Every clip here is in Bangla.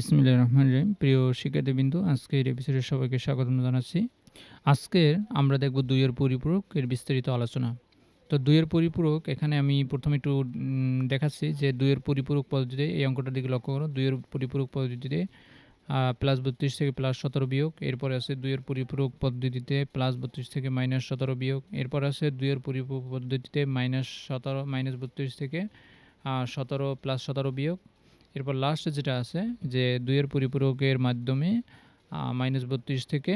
বিসমিল্লাহির রহমানির রহিম। প্রিয় শিক্ষার্থীবৃন্দ, আজকের এপিসোডে সবাইকে স্বাগতম জানাচ্ছি। আজকের আমরা দেখব দুইয়ের পরিপূরক এর বিস্তারিত আলোচনা। তো দুইয়ের পরিপূরক, এখানে আমি প্রথমে একটু দেখাচ্ছি যে দুইয়ের পরিপূরক পদ্ধতিতে এই অঙ্কটার দিকে লক্ষ্য করো। দুইয়ের পরিপূরক পদ্ধতিতে প্লাস বত্রিশ থেকে প্লাস সতেরো বিয়োগ, এরপরে আছে দুইয়ের পরিপূরক পদ্ধতিতে প্লাস বত্রিশ থেকে মাইনাস সতেরো বিয়োগ, এরপর আছে দুইয়ের পরিপূরক পদ্ধতিতে মাইনাস সতেরো মাইনাস বত্রিশ থেকে সতেরো প্লাস সতেরো বিয়োগ এরপর লাস্ট যেটা আছে, যে দুইয়ের পরিপূরকের মাধ্যমে মাইনাস বত্রিশ থেকে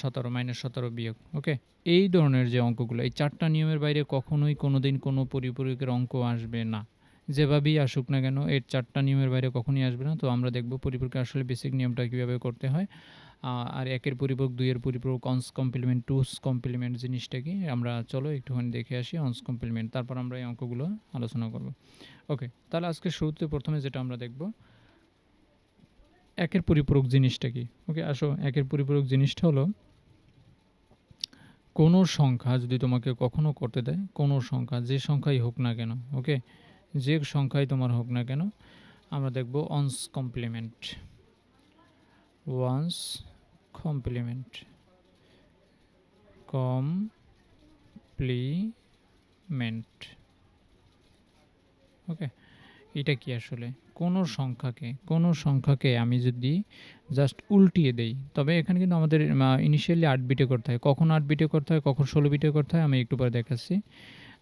সতেরো মাইনাস সতেরো বিয়োগ ওকে এই ধরনের যে অঙ্কগুলো, এই চারটা নিয়মের বাইরে কখনোই কোনো দিন কোনো পরিপূরকের অঙ্ক আসবে না। যেভাবেই আসুক না কেন, এর চারটা নিয়মের বাইরে কখনই আসবে না। তো আমরা দেখব পরিপূরকের আসলে বেসিক নিয়মটা কীভাবে করতে হয়। আর একের পরিপূরক দুইয়ের পরিপূরক অনস কমপ্লিমেন্ট টুস কমপ্লিমেন্ট জিনিসটা কি আমরা চলো একটুখানি দেখে আসি অনস কমপ্লিমেন্ট তারপর আমরা এই অঙ্কগুলো আলোচনা করব। ওকে তাহলে আজকে শুরুতে প্রথমে যেটা আমরা দেখব, একের পরিপূরক জিনিসটা কি? ওকে আসো, একের পরিপূরক জিনিসটা হলো, কোনো সংখ্যা যদি তোমাকে কখনো করতে দেয়, কোনো সংখ্যা, যে সংখ্যাই হোক না কেন ওকে যে সংখ্যাই তোমার হোক না কেন, আমরা দেখব one's complement one's complement complement okay এটা কি আসলে? কোনো সংখ্যাকে? কোনো সংখ্যাকে আমি যদি জাস্ট উল্টিয়ে দেই? তবে এখানে কিন্তু আমাদের ইনিশিয়ালি আট বিটে করতে হয়। কখন আট বিটে করতে হয়? কখন ষোলো বিটে করতে হয়? আমি একটু পরে দেখাচ্ছি।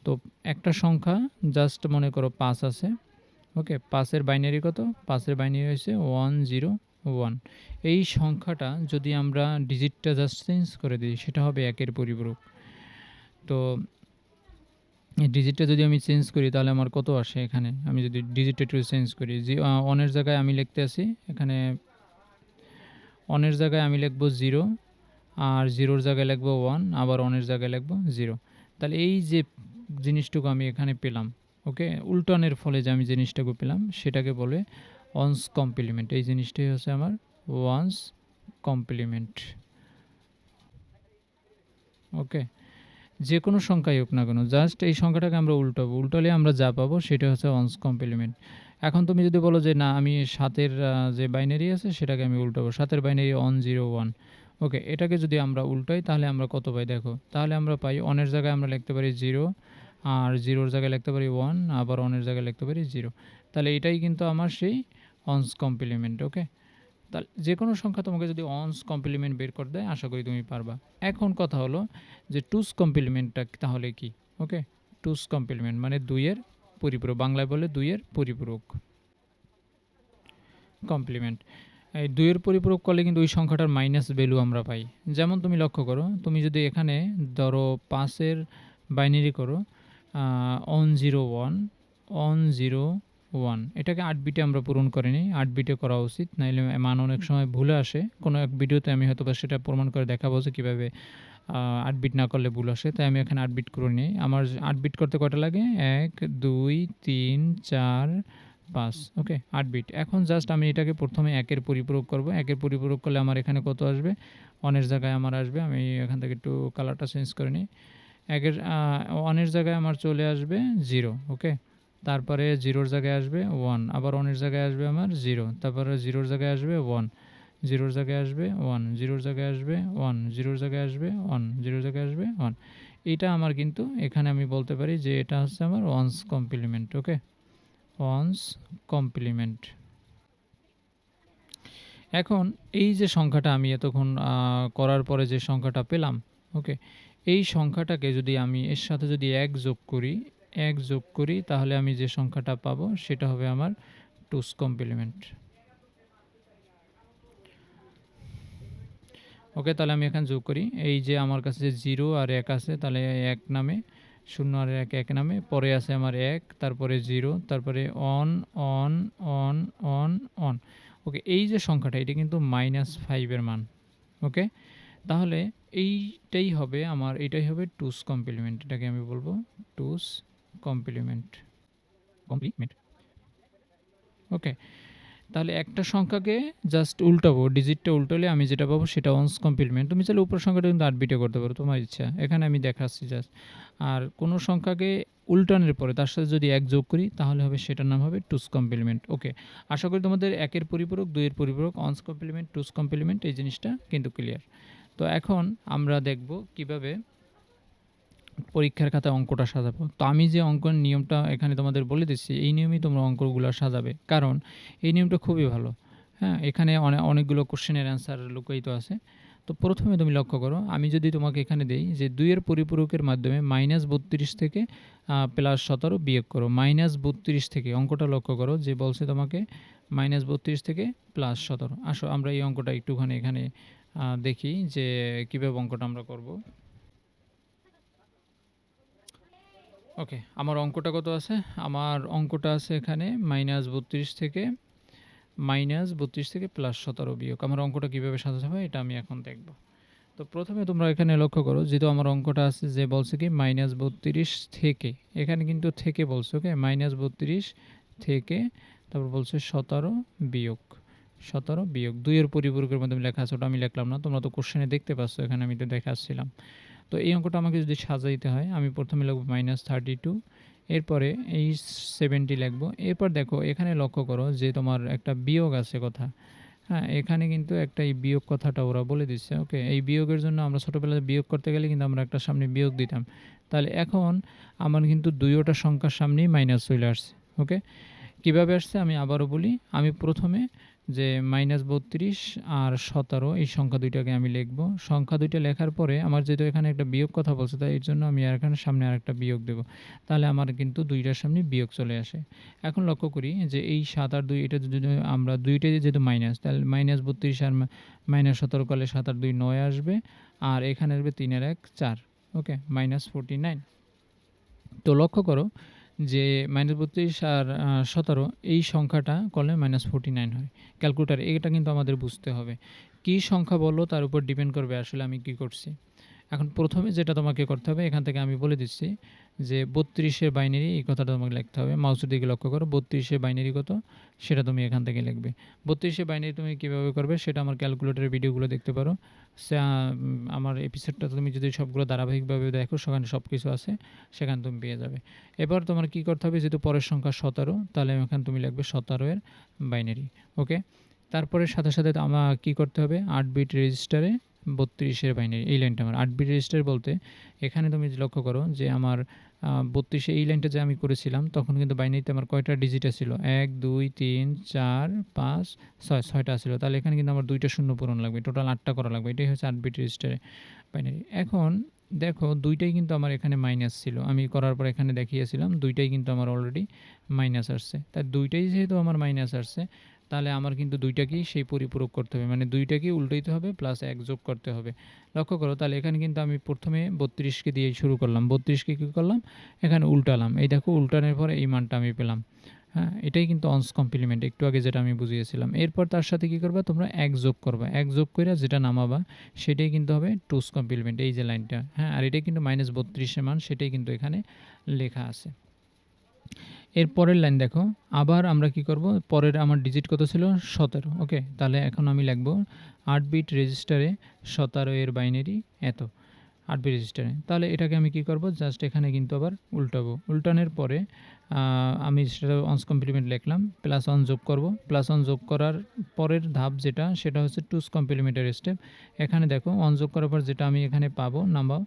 তো একটা সংখ্যা জাস্ট মনে করো পাঁচ আছে। ওকে পাঁচের বাইনারি কত? পাঁচের বাইনারি হয়েছে ওয়ান জিরো ওয়ান। এই সংখ্যাটা যদি আমরা ডিজিটটা জাস্ট চেঞ্জ করে দিই, সেটা হবে একের পরিপূরক। তো ডিজিটটা যদি আমি চেঞ্জ করি, তাহলে আমার কত আসে এখানে? আমি যদি ডিজিটটা একটু চেঞ্জ করি, জি অনের জায়গায় আমি লিখতে আসি, এখানে অনের জায়গায় আমি লিখব জিরো আর জিরোর জায়গায় লিখব ওয়ান আবার অনের জায়গায় লিখব জিরো তাহলে এই যে জিনিসটুকু আমি এখানে পেলাম ওকে উল্টনের ফলে যে আমি জিনিসটাকে পেলাম, সেটাকে বলে ওয়ান্স কমপ্লিমেন্ট এই জিনিসটাই হচ্ছে আমার ওয়ান্স কমপ্লিমেন্ট ওকে যে কোনো সংখ্যাই হোক না কেন জাস্ট এই সংখ্যাটাকে আমরা উল্টাবো। উল্টালে আমরা যা পাবো সেটা হচ্ছে ওয়ান্স কমপ্লিমেন্ট এখন তুমি যদি বলো যে না, আমি সাতের যে বাইনারি আছে সেটাকে আমি উল্টাবো। সাতের binary one zero one okay এটাকে যদি আমরা উল্টাই তাহলে আমরা কত পাই? দেখো, তাহলে আমরা পাই অনের জায়গায় আমরা লিখতে পারি জিরো আর জিরোর জায়গায় লিখতে পারি ওয়ান আবার অনের জায়গায় লিখতে পারি জিরো তাহলে এটাই কিন্তু আমার সেই অনস কমপ্লিমেন্ট ওকে তাহলে যে কোনো সংখ্যা তোমাকে যদি অনস কমপ্লিমেন্ট বের করে দেয়, আশা করি তুমি পারবা। এখন কথা হলো যে টুস কমপ্লিমেন্টটা তাহলে কি ওকে টুস কমপ্লিমেন্ট মানে দুইয়ের পরিপূরক, বাংলায় বলে দুইয়ের পরিপূরক কমপ্লিমেন্ট এই দুইয়ের পরিপূরক করলে কিন্তু ওই সংখ্যাটার মাইনাস ভ্যালু আমরা পাই। যেমন তুমি লক্ষ্য করো, তুমি যদি এখানে ধরো পাঁচের বাইনারি করো one zero one one zero one. এটাকে আট বিটে আমরা পূরণ করে নিই। আট বিটে করা উচিত, নাইলে মান অনেক সময় ভুলে আসে। কোনো এক ভিডিওতে আমি হয়তো সেটা প্রমাণ করে দেখাবো যে কীভাবে আট বিট না করলে ভুল আসে। তাই আমি এখানে আট বিট করে নিই। আমার আট বিট করতে কয়টা লাগে? এক, দুই, তিন, চার, পাঁচ। ওকে, আট বিট। এখন জাস্ট আমি এটাকে প্রথমে একের পরিপূরক করব। একের পরিপূরক করলে আমার এখানে কত আসবে? অনের জায়গায় আমার আসবে। আমি এখান থেকে একটু কালারটা চেঞ্জ করে নিই। একের অনের জায়গায় আমার চলে আসবে জিরো। ওকে? তারপরে জিরোর জায়গায় আসবে ওয়ান, আবার ওয়ানের জায়গায় আসবে আমার জিরো, তারপরে জিরোর জায়গায় আসবে ওয়ান, জিরোর জায়গায় আসবে ওয়ান, জিরোর জায়গায় আসবে ওয়ান, জিরোর জায়গায় আসবে ওয়ান, জিরোর জায়গায় আসবে ওয়ান। এটা আমার কিন্তু এখানে আমি বলতে পারি যে এটা হচ্ছে আমার one's complement, okay? One's complement. এখন এই যে সংখ্যাটা আমি এতক্ষণ করার পরে যে সংখ্যাটা পেলাম, ওকে? এই সংখ্যাটাকে যদি আমি, এর সাথে যদি এক যোগ করি এক যোগ করি, তাহলে আমি যে সংখ্যাটা পাবো সেটা হবে আমার টুস কমপ্লিমেন্ট ওকে, তাহলে আমি এখানে যোগ করি। এই যে আমার কাছে জিরো আর এক আছে, তাহলে এক নামে, শূন্য আর এক এক নামে, পরে আছে আমার এক, তারপরে জিরো তারপরে one one one one one okay, এই যে সংখ্যাটা, এটা কিন্তু মাইনাস ফাইভের মান। ওকে, তাহলে এইটাই হবে আমার, এটাই হবে টুস কমপ্লিমেন্ট এটাকে আমি বলব টুস কমপ্লিমেন্ট। কমপ্লিমেন্ট? ওকে। তাহলে একটা সংখ্যাকে জাস্ট উল্টাবো ডিজিটটা উল্টালে আমি যেটা পাবো সেটা ওয়ান্স কমপ্লিমেন্ট তুমি চাইলে উপর সংখ্যাটা কিন্তু আট বিটে করতে পারো, তোমার ইচ্ছা। এখানে আমি দেখাচ্ছি জাস্ট আর কোনো সংখ্যাকে উল্টানোর পরে তার সাথে যদি এক যোগ করি, তাহলে হবে সেটার নাম হবে টুস কমপ্লিমেন্ট ওকে। আশা করি তোমাদের একের পরিপূরক, দুইয়ের পরিপূরক অনস কমপ্লিমেন্ট টুস কমপ্লিমেন্ট এই জিনিসটা কিন্তু ক্লিয়ার তো এখন আমরা দেখব কীভাবে পরীক্ষার খাতায় অঙ্কটা সাজাবো। তো আমি যে অঙ্কন নিয়মটা এখানে তোমাদের বলে দিচ্ছি, এই নিয়মেই তোমরা অঙ্কগুলো সাজাবে। কারণ এই নিয়মটা খুবই ভালো। হ্যাঁ এখানে অনেক অনেকগুলো কোশ্চেনের অ্যান্সার লুকায়িত আছে। তো প্রথমে তুমি লক্ষ্য করো, আমি যদি তোমাকে এখানে দেই যে দুইয়ের পরিপূরকের মাধ্যমে মাইনাস বত্রিশ থেকে প্লাস সতেরো বিয়োগ করো। মাইনাস বত্রিশ থেকে, অঙ্কটা লক্ষ্য করো যে বলছে তোমাকে মাইনাস বত্রিশ থেকে প্লাস সতেরো। আসো, আমরা এই অঙ্কটা একটুখানি এখানে দেখি যে কীভাবে অঙ্কটা আমরা করব। ওকে আমার অঙ্কটা কত আছে? আমার অঙ্কটা আছে এখানে মাইনাস বত্রিশ থেকে মাইনাস বত্রিশ থেকে প্লাস সতেরো বিয়োগ। আমার অঙ্কটা কীভাবে সাজাতে হবে এটা আমি এখন দেখব। তো প্রথমে তোমরা এখানে লক্ষ্য করো, যেহেতু আমার অঙ্কটা আছে যে বলছে কি মাইনাস বত্রিশ থেকে, এখানে কিন্তু থেকে বলছে ওকে মাইনাস বত্রিশ থেকে, তারপর বলছে সতেরো বিয়োগ সতেরো বিয়োগ। দুইয়ের পরিপূরকের মাধ্যমে লেখা আছে, ওটা আমি লিখলাম না, তোমরা তো কোশ্চেনে দেখতে পাচ্ছ, এখানে আমি তো দেখাচ্ছিলাম। তো এই অঙ্কটা আমাকে যদি সাজাইতে হয়, আমি প্রথমে লিখব মাইনাস থার্টি টু এরপরে এই সেভেন্টি লিখব। এরপর দেখো, এখানে লক্ষ্য করো যে তোমার একটা বিয়োগ আছে কথা। হ্যাঁ এখানে কিন্তু একটা এই বিয়োগ কথাটা ওরা বলে দিচ্ছে ওকে এই বিয়োগের জন্য আমরা ছোটোবেলায় বিয়োগ করতে গেলে কিন্তু আমরা একটা সামনে বিয়োগ দিতাম। তাহলে এখন আমার কিন্তু দুইটা সংখ্যার সামনেই মাইনাস চলে আসছে ওকে কীভাবে আসছে আমি আবারও বলি, আমি প্রথমে যে মাইনাস বত্রিশ আর সতেরো, এই সংখ্যা দুইটাকে আমি লিখব। সংখ্যা দুইটা লেখার পরে আমার যেহেতু এখানে একটা বিয়োগ কথা বলছে, তাই এর জন্য আমি আর এখানে সামনে আর একটা বিয়োগ দেব। তাহলে আমার কিন্তু দুইটার সামনে বিয়োগ চলে আসে। এখন লক্ষ্য করি যে এই সাত আর দুই, এটা যদি আমরা দুইটাই যেহেতু মাইনাস, তাহলে মাইনাস বত্রিশ আর মাইনাস সতেরো কালে সাত আর দুই নয় আসবে, আর এখানে আসবে তিনের এক চার, ওকে? Minus forty nine. তো লক্ষ্য করো যে মাইনাস বত্রিশ আর সতেরো, এই সংখ্যাটা করলে মাইনাস ফোরটি নাইন হয়। ক্যালকুলেটার, এটা কিন্তু আমাদের বুঝতে হবে। কি সংখ্যা বলল তার উপর ডিপেন্ড করবে আসলে আমি কি করছি। এখন প্রথমে যেটা তোমাকে করতে হবে, এখান থেকে আমি বলে দিচ্ছি যে বত্রিশের বাইনারি এই কথাটা তোমাকে লিখতে হবে। মাউসের দিকে লক্ষ্য করো, বত্রিশের বাইনারি কত? সেটা তুমি এখান থেকে লিখবে। বত্রিশের বাইনারি তুমি কীভাবে করবে সেটা আমার ক্যালকুলেটারের ভিডিওগুলো দেখতে পারো। আমার এপিসোডটা তুমি যদি সবগুলো ধারাবাহিকভাবে দেখো, সেখানে সব কিছু আছে, সেখানে তুমি পেয়ে যাবে। এবার তোমার কি করতে হবে? যেহেতু পরের সংখ্যা সতেরো, তাহলে এখানে তুমি লিখবে সতেরো এর বাইনারি ওকে তারপরে সাথে সাথে আমার কী করতে হবে? আট বিট রেজিস্টারে বত্রিশের বাইনারি, এই লাইনটা আমার। আট বিট রেজিস্টার বলতে এখানে তুমি লক্ষ্য করো যে আমার বত্রিশে এই লাইনটা যে আমি করেছিলাম, তখন কিন্তু বাইনারিতে আমার কয়টা ডিজিট ছিল এক, দুই, তিন, চার, পাঁচ, ছয়, ছয়টা ছিল তাহলে এখানে কিন্তু আমার দুইটা শূন্য পূরণ লাগবে। টোটাল আটটা করা লাগবে। এটাই হচ্ছে আট বিট রেজিস্টারে বাইনারি। এখন দেখো দুইটাই কিন্তু আমার এখানে মাইনাস ছিল। আমি করার পর এখানে দেখিয়েছিলাম, দুইটাই কিন্তু আমার অলরেডি মাইনাস আসছে। তাই দুইটাই যেহেতু আমার মাইনাস আসছে তাহলে আমার কিন্তু দুইটাকেই সেই পরিপূরক করতে হবে। মানে দুইটাকেই উল্টাইতে হবে প্লাস এক যোগ করতে হবে। লক্ষ্য করো, তাহলে এখানে কিন্তু আমি প্রথমে বত্রিশকে দিয়ে শুরু করলাম। বত্রিশকে কী করলাম? এখানে উল্টালাম। এই দেখো, উল্টানোর পরে এই মানটা আমি পেলাম। হ্যাঁ এটাই কিন্তু অনস কমপ্লিমেন্ট একটু আগে যেটা আমি বুঝিয়েছিলাম। এরপর তার সাথে কী করবা? তোমরা এক যোগ করবা। এক যোগ করে যেটা নামাবা, সেটাই কিন্তু হবে টুস কমপ্লিমেন্ট এই যে লাইনটা। হ্যাঁ আর এটাই কিন্তু মাইনাস বত্রিশের মান, সেটাই কিন্তু এখানে লেখা আছে। এর পরের লাইন দেখো। আবার আমরা কি করব? পরের আমার ডিজিট কত ছিল? সতেরো। ওকে তাহলে এখন আমি লিখব আট বিট রেজিস্টারে সতেরো এর বাইনারি এত। আট বিট রেজিস্টারে। তাহলে এটাকে আমি কি করব? জাস্ট এখানে কিন্তু আবার উল্টাবো। উল্টানোর পরে আমি সেটা অনস কমপ্লিমেন্ট লিখলাম প্লাস অন যোগ করব। প্লাস অন যোগ করার পরের ধাপ যেটা, সেটা হচ্ছে টুস কমপ্লিমেন্টের স্টেপ এখানে দেখো অন যোগ করার পর যেটা আমি এখানে পাবো নামাও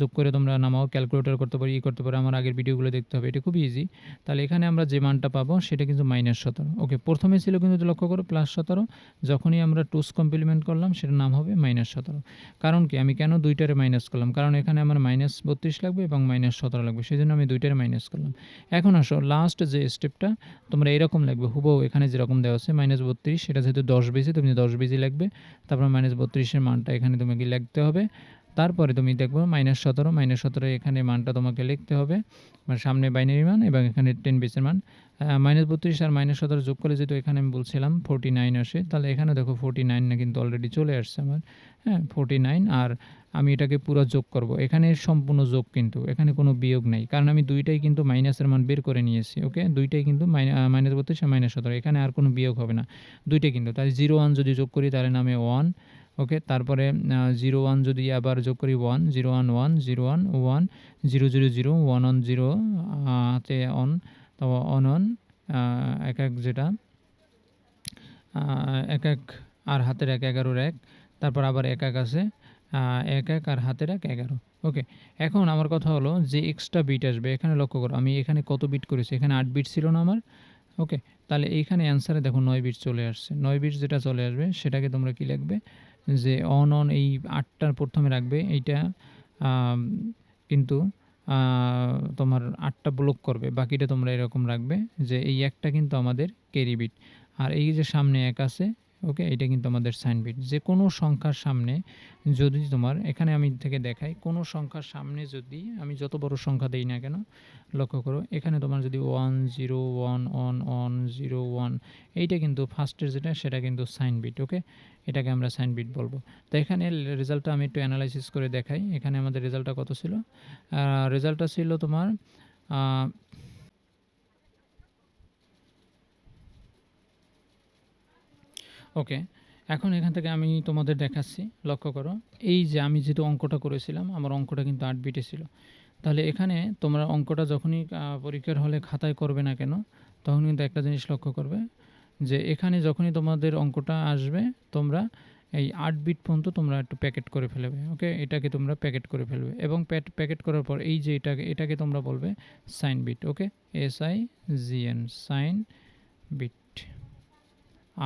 যোগ করে তোমরা নামাও ক্যালকুলেটর করতে পারি, ই করতে পারো, আমার আগের ভিডিওগুলো দেখতে হবে, এটা খুব ইজি তাহলে এখানে আমরা যে মানটা পাবো, সেটা কিন্তু মাইনাস সতেরো। ওকে প্রথমে ছিল কিন্তু লক্ষ্য করো প্লাস সতেরো। যখনই আমরা টুস কমপ্লিমেন্ট করলাম, সেটার নাম হবে মাইনাস সতেরো। কারণ কি? আমি কেন দুইটারে মাইনাস করলাম? কারণ এখানে আমার মাইনাস বত্রিশ লাগবে এবং মাইনাস সতেরো লাগবে সেই জন্য আমি দুইটারে মাইনাস করলাম। এখন আসো লাস্ট যে স্টেপটা তোমরা এরকম লাগবে, হুবহু এখানে যেরকম দেওয়া আছে মাইনাস বত্রিশ, সেটা যেহেতু দশ বেজি তুমি দশ বেজি লাগবে, তারপর মাইনাস বত্রিশের মানটা এখানে তোমাকে লিখতে হবে। তারপরে তুমি দেখব মাইনাস সতেরো মাইনাস সতেরো এখানে মানটা তোমাকে লিখতে হবে। মানে সামনে বাইনারি মান এবং এখানে টেন বেসের মান। মাইনাস বত্রিশ আর মাইনাস সতেরো যোগ করে যেহেতু এখানে আমি বলছিলাম ফোরটি নাইন আসে, তাহলে এখানে দেখো ফোরটি নাইন না কিন্তু অলরেডি চলে আসছে আমার। হ্যাঁ ফোরটি নাইন আর আমি এটাকে পুরো যোগ করব। এখানে সম্পূর্ণ যোগ কিন্তু, এখানে কোনো বিয়োগ নেই। কারণ আমি দুইটাই কিন্তু মাইনাসের মান বের করে নিয়েছি ওকে দুইটাই কিন্তু মাইনাস বত্রিশ আর মাইনাস সতেরো, এখানে আর কোনো বিয়োগ হবে না। দুইটাই কিন্তু, তাই জিরো ওয়ান যদি যোগ করি তাহলে নামে ওয়ান ওকে, তারপরে জিরো ওয়ান যদি আবার যোগ করি one zero one one zero one one zero zero zero one one zero হাতে অন তারপর অন অন এক এক যেটা এক এক আর হাতের এক এগারোর এক, তারপর আবার এক এক আছে এক এক আর হাতের এক এগারো, ওকে। এখন আমার কথা হলো যে এক্সট্রা বিট আসবে, এখানে লক্ষ্য করো, আমি এখানে কত বিট করেছি, এখানে আট বিট ছিল না আমার, ওকে। তাহলে এইখানে অ্যান্সারে দেখো নয় বিট চলে আসছে, নয় বিট যেটা চলে আসবে, সেটাকে তোমরা কি লিখবে? যে অন অন এই আটটার প্রথমে রাখবে, এইটা কিন্তু তোমার আটটা ব্লক করবে, বাকিটা তোমরা এরকম রাখবে যে এই একটা কিন্তু আমাদের ক্যারি বিট আর এই যে সামনে এক আছে ওকে এটা কিন্তু আমাদের সাইন বিট যে কোনো সংখ্যার সামনে যদি তোমার, এখানে আমি থেকে দেখাই, কোনো সংখ্যার সামনে যদি আমি যত বড় সংখ্যা দেই না কেন, লক্ষ্য করো, এখানে তোমার যদি one zero one one one zero one এইটা কিন্তু ফার্স্টের যেটা, সেটা কিন্তু সাইন বিট ওকে এটাকে আমরা সাইন বিট বলব। তো এখানে রেজাল্টটা আমি একটু অ্যানালাইসিস করে দেখাই। এখানে আমাদের রেজাল্টটা কত ছিল? রেজাল্টটা ছিল তোমার ওকে, এখন এখান থেকে আমি তোমাদের দেখাচ্ছি, লক্ষ্য করো। এই যে আমি যেহেতু অঙ্কটা করেছিলাম, আমার অঙ্কটা কিন্তু আট বিটে ছিল। তাহলে এখানে তোমরা অঙ্কটা যখনই পরীক্ষার হলে খাতায় করবে না কেন, তখন কিন্তু একটা জিনিস লক্ষ্য করবে, যে এখানে যখনই তোমাদের অঙ্কটা আসবে, তোমরা এই আট বিট পর্যন্ত তোমরা একটু প্যাকেট করে ফেলবে, ওকে? এটাকে তোমরা প্যাকেট করে ফেলবে এবং প্যাট প্যাকেট করার পর এই যে এটাকে এটাকে তোমরা বলবে sign bit okay? S I G N sign bit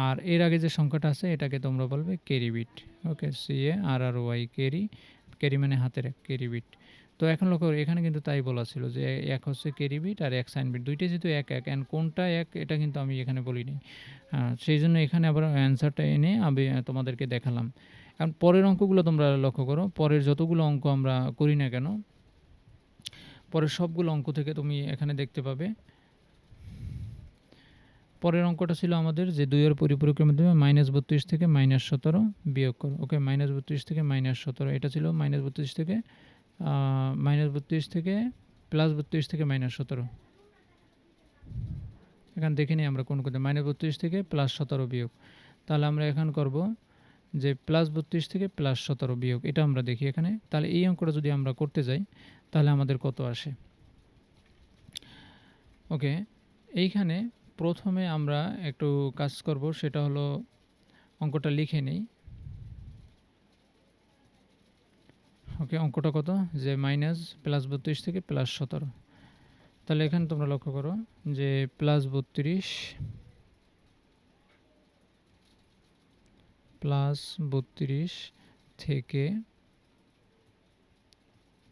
আর এর আগে যে সংখ্যাটা আছে, এটাকে তোমরা বলবে carry bit okay C A R R Y carry carry মানে হাতের এক কেরি বিট তো এখন লক্ষ্য এখানে কিন্তু তাই বলা ছিল যে এক হচ্ছে কেরি বিট আর এক সাইন বিট দুইটাই যেহেতু এক এক অ্যান্ড কোনটা এক, এটা কিন্তু আমি এখানে বলিনি। সেই জন্য এখানে আবার অ্যান্সারটা এনে আমি তোমাদেরকে দেখালাম। এখন পরের অঙ্কগুলো তোমরা লক্ষ্য করো, পরের যতগুলো অঙ্ক আমরা করি না কেন, পরের সবগুলো অঙ্ক থেকে তুমি এখানে দেখতে পাবে। পরের অঙ্কটা ছিল আমাদের যে দুইয়ের পরিপূরকের মাধ্যমে মাইনাস বত্রিশ থেকে মাইনাস সতেরো বিয়োগ করো। ওকে মাইনাস বত্রিশ থেকে মাইনাস সতেরো, এটা ছিল মাইনাস বত্রিশ থেকে মাইনাস বত্রিশ থেকে প্লাস বত্রিশ থেকে মাইনাস সতেরো। এখানে দেখে নিই আমরা কোন কোথায় মাইনাস বত্রিশ থেকে প্লাস সতেরো বিয়োগ। তাহলে আমরা এখন করব যে প্লাস বত্রিশ থেকে প্লাস সতেরো বিয়োগ, এটা আমরা দেখি এখানে। তাহলে এই অঙ্কটা যদি আমরা করতে যাই, তাহলে আমাদের কত আসে? ওকে এইখানে প্রথমে আমরা একটু কাজ করব, সেটা হলো অঙ্কটা লিখে নিই। ওকে, অঙ্কটা কত? যে মাইনাস প্লাস বত্রিশ থেকে প্লাস সতেরো। তাহলে এখানে তোমরা লক্ষ্য করো যে প্লাস বত্রিশ প্লাস বত্রিশ থেকে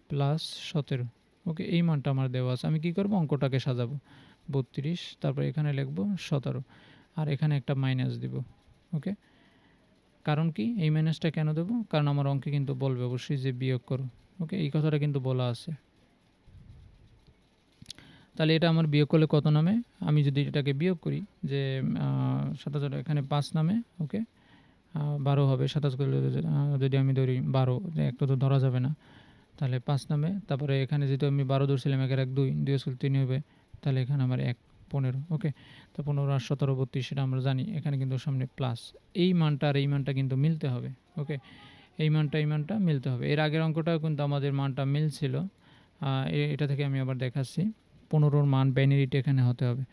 প্লাস সতেরো। ওকে, এই মানটা আমার দেওয়া আছে। আমি কি করব? অঙ্কটাকে সাজাবো। বত্রিশ, তারপর এখানে লিখব সতেরো, আর এখানে একটা মাইনাস দিব ওকে কারণ কি? এই মাইনাসটা কেন দেবো? কারণ আমার অঙ্কে কিন্তু বলবে অবশ্যই যে বিয়োগ করো ওকে এই কথাটা কিন্তু বলা আছে। তাহলে এটা আমার বিয়োগ করলে কত নামে? আমি যদি এটাকে বিয়োগ করি যে সাতাশ এখানে পাঁচ নামে ওকে বারো হবে, সাতাশ করলে যদি আমি ধরি বারো একটা তো ধরা যাবে না। তাহলে পাঁচ নামে, তারপরে এখানে যেহেতু আমি বারো ধরছিলাম, একের এক দুই দুই তিন হবে তাহলে এখানে আমার এক, পনেরো ওকে তো পনেরো আর সতেরো, বত্রিশ সেটা আমরা জানি। এখানে কিন্তু সামনে প্লাস এই মানটা আর এই মানটা কিন্তু মিলতে হবে ওকে এই মানটা এই মানটা মিলতে হবে। এর আগের অঙ্কটাও কিন্তু আমাদের মানটা মিলছিল। এটা থেকে আমি আবার দেখাচ্ছি। পনেরোর মান বাইনারিটা এখানে হতে হবে।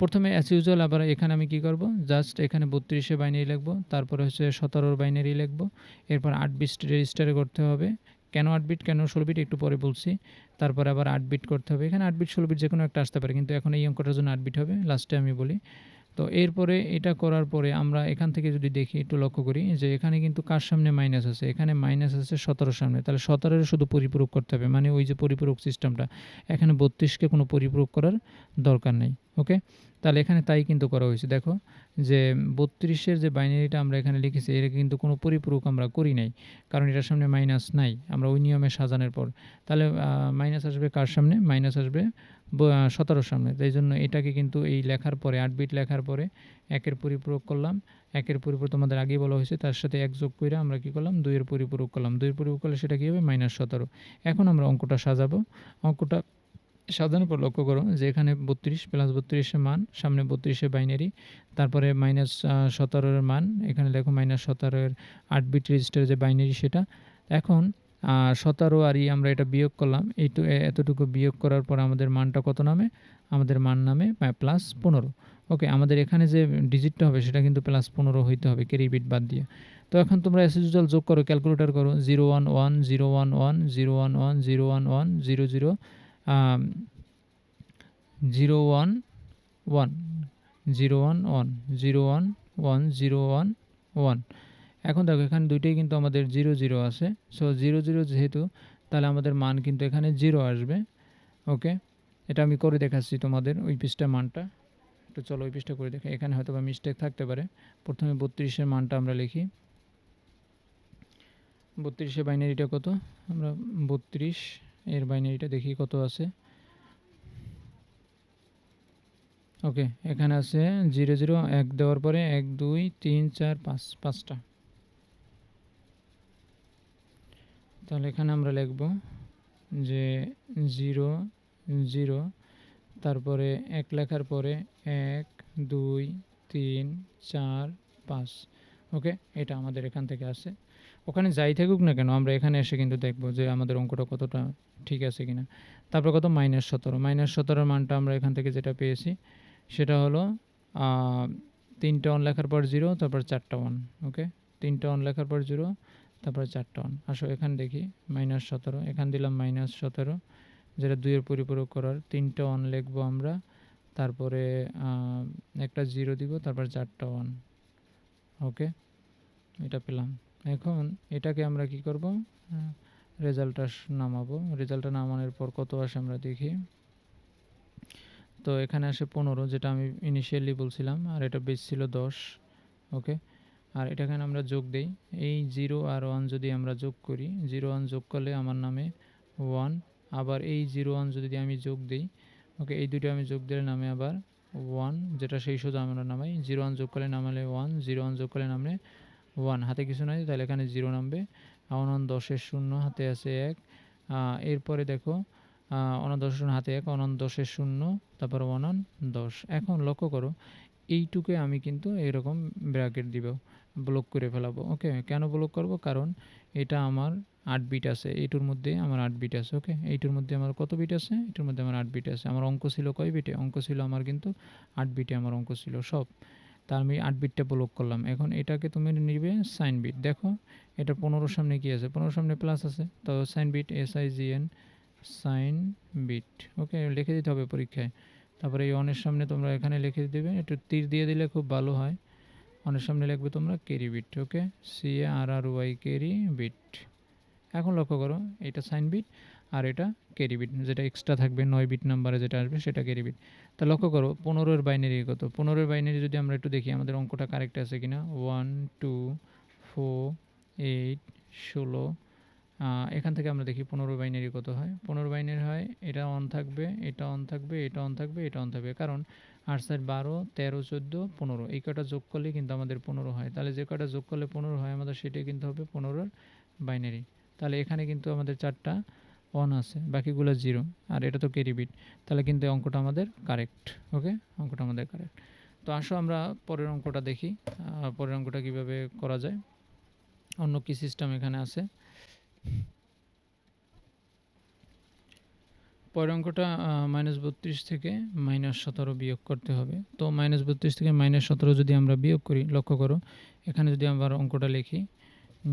প্রথমে অ্যাজ ইউজুয়াল আবার এখানে আমি কি করব? জাস্ট এখানে বত্রিশে বাইনারি লিখব। তারপরে হচ্ছে সতেরোর বাইনারি লিখব। এরপর আট বিশ রেজিস্টারে করতে হবে। কেন আট বিট কেন ষোলো বিট একটু পরে বলছি। তারপরে আবার আট বিট করতে হবে। এখানে আট বিট ষোলো বিট যে কোনো একটা আসতে পারে, কিন্তু এখন এই অঙ্কটার জন্য আট বিট হবে লাস্টে আমি বলি। তো এরপরে এটা করার পরে আমরা এখান থেকে যদি দেখি, একটু লক্ষ্য করি যে এখানে কিন্তু কার সামনে মাইনাস আছে? এখানে মাইনাস আছে সতেরোর সামনে। তাহলে সতেরোর শুধু পরিপূরক করতে হবে। মানে ওই যে পরিপূরক সিস্টেমটা এখানে বত্রিশকে কোনো পরিপূরক করার দরকার নেই। ওকে তাহলে এখানে তাই কিন্তু করা হয়েছে। দেখো যে বত্রিশের যে বাইনারিটা আমরা এখানে লিখেছি এটা কিন্তু কোনো পরিপূরক আমরা করি নাই। কারণ এটার সামনে মাইনাস নাই। আমরা ওই নিয়মে সাজানোর পর। তাহলে মাইনাস আসবে কার সামনে? মাইনাস আসবে সতেরোর সামনে। তাই জন্য এটাকে কিন্তু এই লেখার পরে, আট বিট লেখার পরে একের পরিপূরক করলাম। একের পরিপূরক তোমাদের আগেই বলা হয়েছে, তার সাথে এক যোগ করে আমরা কী করলাম? দুইয়ের পরিপূরক করলাম। দুইয়ের পরিপূরক করলে সেটা কী হবে? মাইনাস সতেরো। এখন আমরা অঙ্কটা সাজাবো। অঙ্কটা সাধারণ পর লক্ষ্য করো যে এখানে বত্রিশ প্লাস বত্রিশের মান, সামনে বত্রিশের বাইনারি, তারপরে মাইনাস সতেরোর মান, এখানে দেখো মাইনাস সতেরোর আট বিট রেজিস্টার যে বাইনারি সেটা। এখন সতেরো আর ই আমরা এটা বিয়োগ করলাম। এইটু এতটুকু বিয়োগ করার পর আমাদের মানটা কত নামে? আমাদের মান নামে প্লাস পনেরো। ওকে, আমাদের এখানে যে ডিজিটটা হবে সেটা কিন্তু প্লাস পনেরো হইতে হবে কেরি বিট বাদ দিয়ে। তো এখন তোমরা এস ইউজুয়াল যোগ করো ক্যালকুলেটার করো zero one one zero one one zero one one zero one one zero zero zero one one zero one one zero one one zero one one এখন দেখো, এখানে দুইটাই কিন্তু আমাদের জিরো জিরো আছে। সো জিরো জিরো যেহেতু, তাহলে আমাদের মান কিন্তু এখানে জিরো আসবে। ওকে এটা আমি করে দেখাচ্ছি তোমাদের ওই পিসটার মানটা। একটু চলো ওই পিসটা করে দেখে। এখানে হয়তো বা মিস্টেক থাকতে পারে। প্রথমে বত্রিশের মানটা আমরা লিখি। বত্রিশের বাইনারিটা কত? আমরা বত্রিশ এর বাইনারিটা দেখি কত আছে। ওকে এখানে আছে জিরো জিরো এক দেওয়ার পরে এক, দুই, তিন, চার, পাঁচ, পাঁচটা। তাহলে এখানে আমরা লিখব যে জিরো জিরো, তারপরে এক লেখার পরে এক, দুই, তিন, চার, পাঁচ। ওকে? এটা আমাদের এখান থেকে আসে। ওখানে যাই থাকুক না কেন, আমরা এখানে এসে কিন্তু দেখব যে আমাদের অঙ্কটা কতটা ঠিক আছে কিনা। তারপরে কত? মাইনাস সতেরো। মাইনাস সতেরোর মানটা আমরা এখান থেকে যেটা পেয়েছি, সেটা হলো তিনটা অন লেখার পর জিরো, তারপর চারটা ওয়ান ওকে? তিনটা অন লেখার পর জিরো তারপর চারটা ওয়ান আসো এখান দেখি মাইনাস সতেরো। এখান দিলাম মাইনাস সতেরো। যেটা দুইয়ের পরিপূরক করার তিনটা ওয়ান লিখব আমরা। তারপরে একটা জিরো দিব, তারপর চারটা ওয়ান ওকে এটা পেলাম। এখন এটাকে আমরা কি করব? রেজাল্টটা নামাবো। রেজাল্টটা নামানোর পর কত আসে আমরা দেখি। তো এখানে আসে পনেরো, যেটা আমি ইনিশিয়ালি বলছিলাম, আর এটা বেশ ছিল দশ। ওকে আর এটা এখানে আমরা যোগ দেই। এই জিরো আর ওয়ান যদি আমরা যোগ করি, জিরো ওয়ান যোগ করলে আমার নামে ওয়ান। আবার এই জিরো ওয়ান যদি আমি যোগ দিই, ওকে, এই দুটো আমি যোগ দিলে নামে আবার ওয়ান, যেটা সেই সোজা আমরা নামাই। জিরো ওয়ান যোগ করলে নামালে ওয়ান, জিরো ওয়ান যোগ করলে নামলে ওয়ান। হাতে কিছু নাই, তাহলে এখানে জিরো নামবে। অনন দশের শূন্য, হাতে আছে এক। এরপরে দেখো অনদশ হাতে এক অনন দশের শূন্য, তারপর অনন দশ এখন লক্ষ্য করো এইটুকে আমি কিন্তু এরকম ব্র্যাকেট দিব। ব্লক করে ফেলাবো। ওকে কেন ব্লক করব? কারণ এটা আমার আট বিট আছে। এইটুর মধ্যে আমার আট বিট আছে ওকে এইটুর মধ্যে আমার কত বিট আছে? এটার মধ্যে আমার আট বিট আছে। আমার অঙ্ক ছিল কয় বিটে অঙ্ক ছিল আমার কিন্তু আট বিটে আমার অঙ্ক ছিল সব। তা আমি আট বিটটা ব্লক করলাম। এখন এটাকে তুমি নিবে সাইন বিট দেখো, এটা পনেরোর সামনে কি আছে? পনেরোর সামনে প্লাস আছে। তো sign bit S I G N sign bit okay লিখে দিতে হবে পরীক্ষায়। তারপরে এই অনের সামনে তোমরা এখানে লিখে দেবে। একটু তীর দিয়ে দিলে খুব ভালো হয়। অনের সামনে লিখবে তোমরা carry bit okay C A R R Y carry bit এখন লক্ষ্য করো, এটা সাইন বিট আর এটা কেরি বিট যেটা এক্সট্রা থাকবে, নয় বিট নাম্বারে যেটা আসবে, সেটা কেরি বিট তা লক্ষ্য করো, পনেরোর বাইনারি কত? পনেরোর বাইনারি যদি আমরা একটু দেখি, আমাদের অঙ্কটা কারেক্ট আছে কিনা? ওয়ান টু ফোর এইট ষোলো এখান থেকে আমরা দেখি পনেরো বাইনারি কত হয়? পনেরো বাইনারি হয়, এটা অন থাকবে, এটা অন থাকবে, এটা অন থাকবে, এটা অন থাকবে। কারণ আট সাইড বারো, তেরো চোদ্দ, পনেরো, এই কটা যোগ করলে কিন্তু আমাদের পনেরো হয়। তাহলে যে কটা যোগ করলে পনেরো হয়, আমাদের সেটাই কিন্তু হবে পনেরোর বাইনারি। তাহলে এখানে কিন্তু আমাদের চারটা অন আছে, বাকিগুলো জিরো আর এটা তো ক্যারি বিট তাহলে কিন্তু অঙ্কটা আমাদের কারেক্ট ওকে অঙ্কটা আমাদের কারেক্ট তো আসো আমরা পরের অঙ্কটা দেখি পরের অঙ্কটা কীভাবে করা যায়। অন্য কি সিস্টেম এখানে আছে? পরের অঙ্কটা মাইনাস বত্রিশ থেকে মাইনাস সতেরো বিয়োগ করতে হবে। তো মাইনাস বত্রিশ থেকে মাইনাস সতেরো যদি আমরা বিয়োগ করি, লক্ষ্য করো, এখানে যদি আমরা অঙ্কটা লিখি,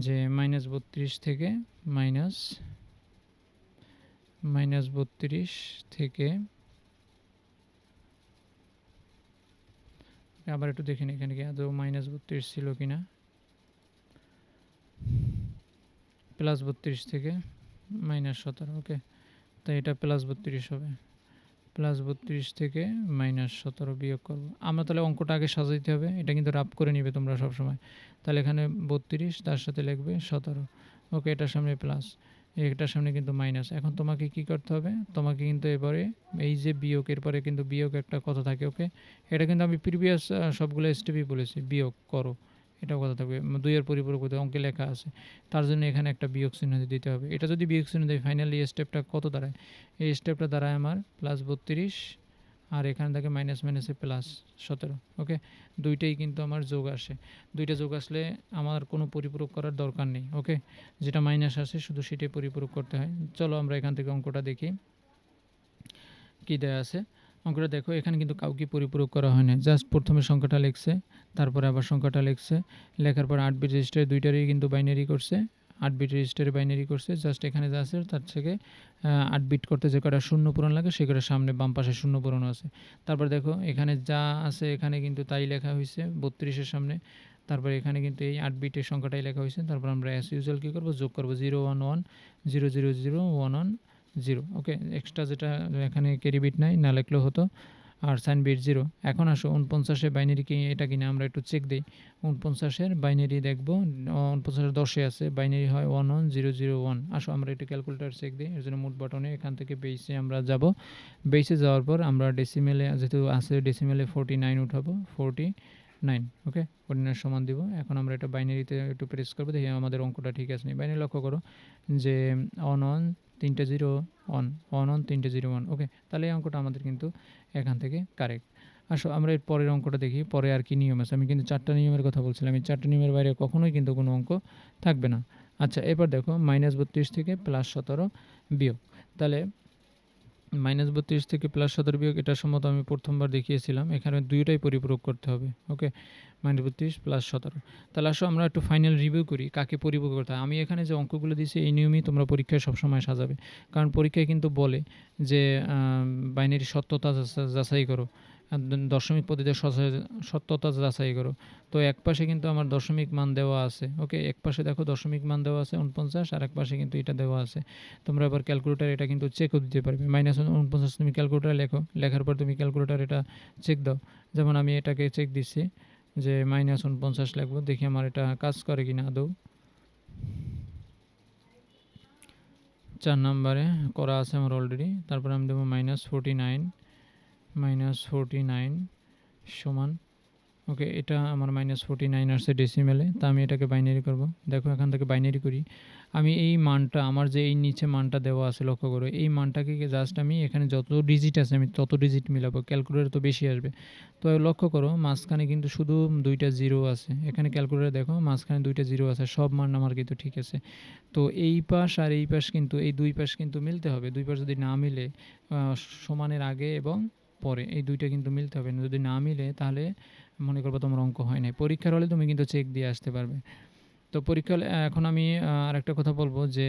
যে মাইনাস বত্রিশ থেকে মাইনাস মাইনাস বত্রিশ থেকে, আবার একটু দেখেন এখানে কি আদৌ মাইনাস বত্রিশ ছিল কিনা। প্লাস বত্রিশ থেকে মাইনাস সতেরো, ওকে? তাই এটা প্লাস বত্রিশ হবে। প্লাস বত্রিশ থেকে মাইনাস সতেরো বিয়োগ করব। আমরা তাহলে অঙ্কটা আগে সাজাইতে হবে। এটা কিন্তু রাপ করে নিবে তোমরা সবসময়। তাহলে এখানে বত্রিশ, তার সাথে লিখবে সতেরো। ওকে, এটার সামনে প্লাস। এটার সামনে কিন্তু মাইনাস। এখন তোমাকে কি করতে হবে? তোমাকে কিন্তু এবারে এই যে বিয়োগ, এরপরে কিন্তু বিয়োগ একটা কথা থাকে, ওকে? এটা কিন্তু আমি প্রিভিয়াস সবগুলো স্টেপই বলেছি। বিয়োগ করো। এটাও কথা থাকবে। দুইয়ের পরিপূরক হতে অঙ্কে লেখা আছে। তার জন্য এখানে একটা বিয়োগ চিহ্ন দিতে হবে। এটা যদি বিয়োগ চিহ্ন দেয় ফাইনালি এই স্টেপটা কত দাঁড়ায়? এই স্টেপটা দাঁড়ায় আমার প্লাস বত্রিশ, আর এখানে থাকে মাইনাস মাইনাসে প্লাস সতেরো ওকে দুইটাই কিন্তু আমার যোগ আসে। দুইটা যোগ আসলে আমার কোনো পরিপূরক করার দরকার নেই ওকে যেটা মাইনাস আসে, শুধু সেটাই পরিপূরক করতে হয়। চলো আমরা এখান থেকে অঙ্কটা দেখি। কী দেয়া আছে? অঙ্কটা দেখো, এখানে কিন্তু কাউকে পরিপূরক করা হয় না। জাস্ট প্রথমে সংখ্যাটা লিখছে, তারপরে আবার সংখ্যাটা লিখছে। লেখার পর আট বিট রেজিস্টারে দুইটারই কিন্তু বাইনারি করছে। আট বিট রেজিস্টারে বাইনারি করছে, জাস্ট এখানে যা আছে তার থেকে আট বিট করতে যে কটা শূন্য পূরণ লাগে, সে কটা সামনে বাম পাশে শূন্য পূরণ আছে। তারপর দেখো, এখানে যা আছে এখানে কিন্তু তাই লেখা হয়েছে বত্রিশের সামনে। তারপর এখানে কিন্তু এই আট বিটের সংখ্যাটাই লেখা হয়েছে তারপর আমরা অ্যাস ইউজুয়াল কী করব? যোগ করব zero one one zero zero zero one one zero. Okay extra যেটা এখানে ক্যারি বিট নাই, না লিখলেও হতো। আর সাইন বিট জিরো। এখন আসো, উনপঞ্চাশের বাইনারি কি, এটা কিনা আমরা একটু চেক দিই। উনপঞ্চাশের বাইনারি দেখব, উনপঞ্চাশের দশে আছে বাইনারি হয় one one zero zero one আসো, আমরা একটু ক্যালকুলেটার চেক দিই, এর জন্য মোট বাটনে এখান থেকে বেসে আমরা যাব। বেসে যাওয়ার পর আমরা ডেসিমেলে যেহেতু আছে ডেসিমেলে ফোরটি নাইন উঠাবো ফোরটি নাইন ওকে নাইন সমান দিব। এখন আমরা এটা বাইনারিতে একটু প্রেস করব, দেখি আমাদের অঙ্কটা ঠিক আছে বাইনারি লক্ষ্য করো যে অন অন তিনটে জিরো অন অন অন তিনটে জিরো ওয়ান ওকে তাহলে এই অঙ্কটা আমাদের কিন্তু এখান থেকে কারেক্ট আসো, আমরা এর পরের অঙ্কটা দেখি, পরে আর কি নিয়ম আছে। আমি কিন্তু চারটা নিয়মের কথা বলছিলাম, এই চারটা নিয়মের বাইরে কখনোই কিন্তু কোনো অঙ্ক থাকবে না। আচ্ছা এবার দেখো মাইনাস বত্রিশ থেকে প্লাস সতেরো বিয়োগ। তাহলে মাইনাস বত্রিশ থেকে প্লাস সতেরো বিয়োগ, এটা সম্মত আমি প্রথমবার দেখিয়েছিলাম। এখানে দুইটাই পরিপূরক করতে হবে ওকে মাইনাস বত্রিশ প্লাস সতেরো। তাহলে আসো আমরা একটু ফাইনাল রিভিউ করি, কাকে পরিপূরক করতে আমি এখানে যে অঙ্কগুলো দিয়েছি, এই নিয়মেই তোমরা পরীক্ষায় সবসময় সাজাবে। কারণ পরীক্ষায় কিন্তু বলে যে বাইনারি সত্যতা যাচাই করো। দশমিক পদ্ধতিতে সত্যতা যাচাই করো। তো এক পাশে কিন্তু আমার দশমিক মান দেওয়া আছে ওকে এক পাশে দেখো দশমিক মান দেওয়া আছে উনপঞ্চাশ আর এক পাশে কিন্তু এটা দেওয়া আছে। তোমরা এবার ক্যালকুলেটার এটা কিন্তু চেকও দিতে পারবে। মাইনাস উনপঞ্চাশ তুমি ক্যালকুলেটার লেখো। লেখার পর তুমি ক্যালকুলেটার এটা চেক দাও। যেমন আমি এটাকে চেক দিচ্ছি যে মাইনাস উনপঞ্চাশ লাগবো, দেখি আমার এটা কাজ করে কি না আদৌ। চার নাম্বারে করা আছে আমার অলরেডি তারপরে আমি দেবো minus forty nine minus forty nine সমান ওকে এটা আমার মাইনাস ফোরটি নাইন আসছে ডেসিমেলে তা আমি এটাকে বাইনারি করব। দেখো এখান থেকে বাইনারি করি। আমি এই মানটা, আমার যে এই নিচে মানটা দেওয়া আছে, লক্ষ্য করো, এই মানটাকে জাস্ট আমি এখানে যত ডিজিট আছে, আমি তত ডিজিট মিলাবো ক্যালকুলেটার তো বেশি আসবে। তো লক্ষ্য করো, মাঝখানে কিন্তু শুধু দুইটা জিরো আছে। এখানে ক্যালকুলেটার দেখো, মাঝখানে দুইটা জিরো আছে, সব মান আমার কিন্তু ঠিক আছে। তো এই পাশ আর এই পাশ কিন্তু, এই দুই পাশ কিন্তু মিলতে হবে, দুই পাশ যদি না মিলে সমানের আগে এবং পরে, এই দুইটা কিন্তু মিলতে হবে। যদি না মিলে, তাহলে মনে করব তোমার অঙ্ক হয় নাই। পরীক্ষার হলে তুমি কিন্তু চেক দিয়ে আসতে পারবে। তো পরীক্ষা এখন আমি আর একটা কথা বলব যে,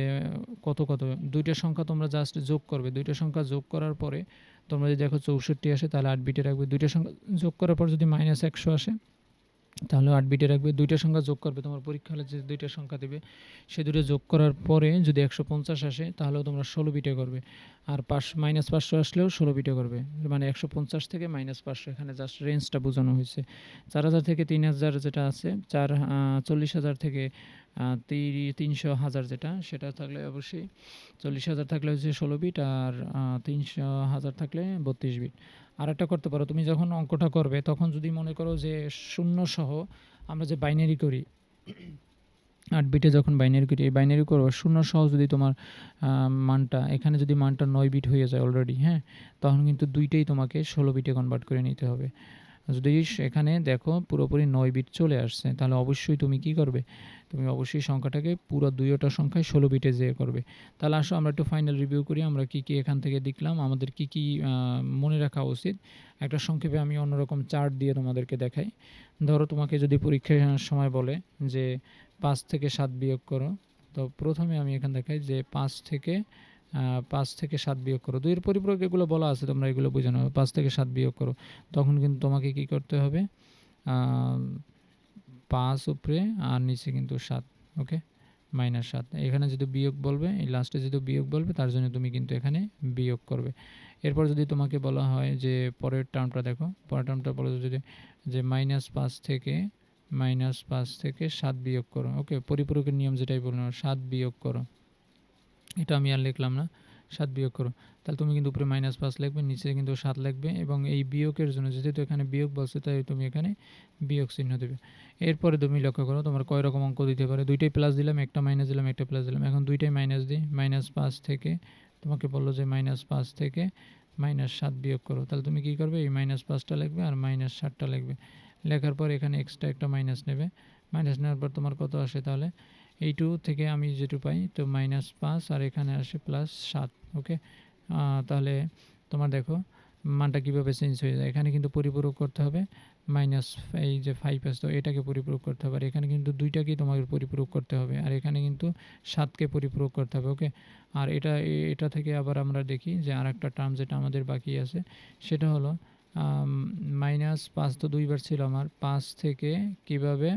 কত কত, দুইটা সংখ্যা তোমরা জাস্ট যোগ করবে। দুইটা সংখ্যা যোগ করার পরে তোমরা যদি দেখো চৌষট্টি আসে, তাহলে আট বিটে রাখবে। দুইটা সংখ্যা যোগ করার পর যদি মাইনাস একশো আসে তাহলে আট বিটে রাখবে, দুইটা সংখ্যা যোগ করবে, তোমার পরীক্ষা হলে যে দুইটা সংখ্যা দেবে, সে দুটো যোগ করার পরে যদি একশো পঞ্চাশ আসে, তাহলেও তোমরা ষোলো বিটে করবে। আর পাঁচ মাইনাস পাঁচশো আসলেও ষোলো বিটে করবে। মানে একশো পঞ্চাশ থেকে মাইনাস পাঁচশো, এখানে জাস্ট রেঞ্জটা বোঝানো হয়েছে। চার হাজার থেকে তিন হাজার যেটা আছে, চার চল্লিশ হাজার থেকে তিনশো হাজার যেটা, সেটা থাকলে অবশ্যই চল্লিশ হাজার থাকলে হচ্ছে ষোলো বিট আর তিনশো হাজার থাকলে বত্রিশ বিট আর একটা করতে পারো, তুমি যখন অঙ্কটা করবে, তখন যদি মনে করো যে শূন্য সহ আমরা যে বাইনারি করি, আট বিটে যখন বাইনারি করি, এই বাইনারি করো, শূন্য সহ যদি তোমার মানটা, এখানে যদি মানটা নয় বিট হয়ে যায় অলরেডি হ্যাঁ তখন কিন্তু দুইটাই তোমাকে ষোলো বিটে কনভার্ট করে নিতে হবে। যদি এখানে দেখো পুরোপুরি নয় বিট চলে আসছে, তাহলে অবশ্যই তুমি কি করবে? তুমি অবশ্যই সংখ্যাটাকে পুরো দুইটা সংখ্যায় ষোলো বিটে যেয়ে করবে। তাহলে আসো আমরা একটু ফাইনাল রিভিউ করি, আমরা কি কি এখান থেকে দেখলাম, আমাদের কি কি মনে রাখা উচিত। একটা সংক্ষেপে আমি অন্যরকম চার্ট দিয়ে তোমাদেরকে দেখাই। ধরো তোমাকে যদি পরীক্ষার সময় বলে যে পাঁচ থেকে সাত বিয়োগ করো, তো প্রথমে আমি এখানে দেখাই যে পাঁচ থেকে পাঁচ থেকে সাত বিয়োগ করো। দুইয়ের পরিপূরক এগুলো বলা আছে, তোমরা এগুলো বোঝানো হবে পাঁচ থেকে সাত বিয়োগ করো, তখন কিন্তু তোমাকে কি করতে হবে? পাঁচ উপরে আর নিচে কিন্তু সাত, ওকে? মাইনাস সাত। এখানে যদি বিয়োগ বলবে, এই লাস্টে যদি বিয়োগ বলবে, তার জন্য তুমি কিন্তু এখানে বিয়োগ করবে। এরপর যদি তোমাকে বলা হয় যে পরের টার্মটা দেখো, পরের টার্মটা বলো যদি, যে মাইনাস পাঁচ থেকে মাইনাস পাঁচ থেকে সাত বিয়োগ করো, ওকে? পরিপূরকের নিয়ম যেটাই বললাম, সাত বিয়োগ করো। এটা আমি আর লিখলাম না। সাত বিয়োগ করো তাহলে তুমি কিন্তু উপরে মাইনাস পাঁচ লিখবে, নিচে কিন্তু সাত লিখবে এবং এই বিয়োগের জন্য যেহেতু এখানে বিয়োগ বলছে, তাই তুমি এখানে বিয়োগ চিহ্ন দেবে। এরপরে তুমি লক্ষ্য করো, তোমার কয় রকম অঙ্ক দিতে পারে? দুইটাই প্লাস দিলাম, একটা মাইনাস দিলাম, একটা প্লাস দিলাম। এখন দুইটাই মাইনাস দিই মাইনাস পাঁচ থেকে তোমাকে বলল যে মাইনাস পাঁচ থেকে মাইনাস সাত বিয়োগ করো। তাহলে তুমি কী করবে? এই মাইনাস পাঁচটা লিখবে আর মাইনাস সাতটা লিখবে। লেখার পর এখানে এক্সট্রা একটা মাইনাস নেবে। মাইনাস নেওয়ার পর তোমার কত আসে তাহলে? এই টু থেকে আমি যেটু পাই, তো মাইনাস পাঁচ আর এখানে আসে প্লাস সাত ওকে তাহলে তোমার দেখো, মানটা কীভাবে চেঞ্জ হয়ে যায়? এখানে কিন্তু পরিপূরক করতে হবে মাইনাস এই যে ফাইভ আসতো এটাকে পরিপূরক করতে হবে। আর এখানে কিন্তু দুইটাকেই তোমাকে পরিপূরক করতে হবে। আর এখানে কিন্তু সাতকে পরিপূরক করতে হবে ওকে আর এটা এটা থেকে আবার আমরা দেখি যে আর একটা টার্ম যেটা আমাদের বাকি আছে, সেটা হলো মাইনাস পাঁচ তো দুইবার ছিল আমার। পাঁচ থেকে কীভাবে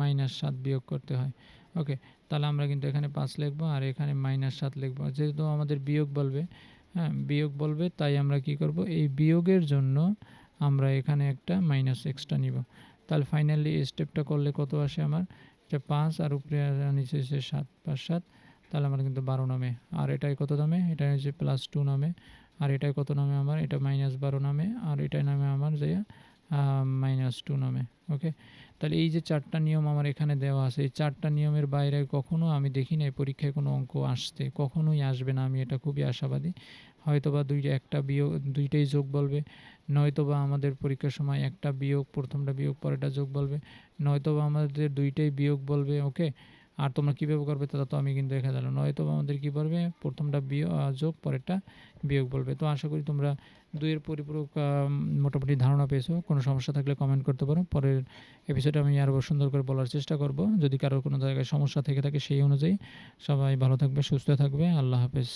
মাইনাস সাত বিয়োগ করতে হয়। ওকে, তাহলে আমরা কিন্তু এখানে পাঁচ লিখব আর এখানে মাইনাস সাত লিখব। যেহেতু আমাদের বিয়োগ বলবে হ্যাঁ বিয়োগ বলবে, তাই আমরা কি করব? এই বিয়োগের জন্য আমরা এখানে একটা মাইনাস এক্সট্রা নিব। তাহলে ফাইনালি এই স্টেপটা করলে কত আসে আমার? এটা পাঁচ আর উপরে নিচে হচ্ছে সাত, পাঁচ, সাত। তাহলে আমার কিন্তু বারো নামে। আর এটাই কত নামে? এটা হচ্ছে প্লাস টু নামে। আর এটাই কত নামে আমার? এটা মাইনাস বারো নামে। আর এটাই নামে আমার যে মাইনাস টু নামে ওকে তাহলে এই যে চারটা নিয়ম আমার এখানে দেওয়া আছে, এই চারটা নিয়মের বাইরে কখনো আমি দেখি না পরীক্ষায় কোনো অঙ্ক আসতে, কখনোই আসবে না, আমি এটা খুবই আশাবাদী। হয়তো বা দুইটা একটা বিয়োগ, দুইটাই যোগ বলবে নয়তো বা আমাদের পরীক্ষার সময় একটা বিয়োগ, প্রথমটা বিয়োগ পরেটা যোগ বলবে নয়তো বা আমাদের দুইটাই বিয়োগ বলবে ওকে আর তোমরা কীভাবে করবে তা তো আমি কিন্তু দেখা গেল নয়তো আমাদের কী বলবে? প্রথমটা বিয়োগ যোগ, পরেরটা বিয়োগ বলবে। তো আশা করি তোমরা দুইয়ের পরিপূরক মোটামুটি ধারণা পেয়েছ। কোনো সমস্যা থাকলে কমেন্ট করতে পারো। পরের এপিসোডে আমি আরও সুন্দর করে বলার চেষ্টা করব। যদি কারোর কোনো জায়গায় সমস্যা থেকে থাকে সেই অনুযায়ী সবাই ভালো থাকবে, সুস্থ থাকবে। আল্লাহ হাফেজ।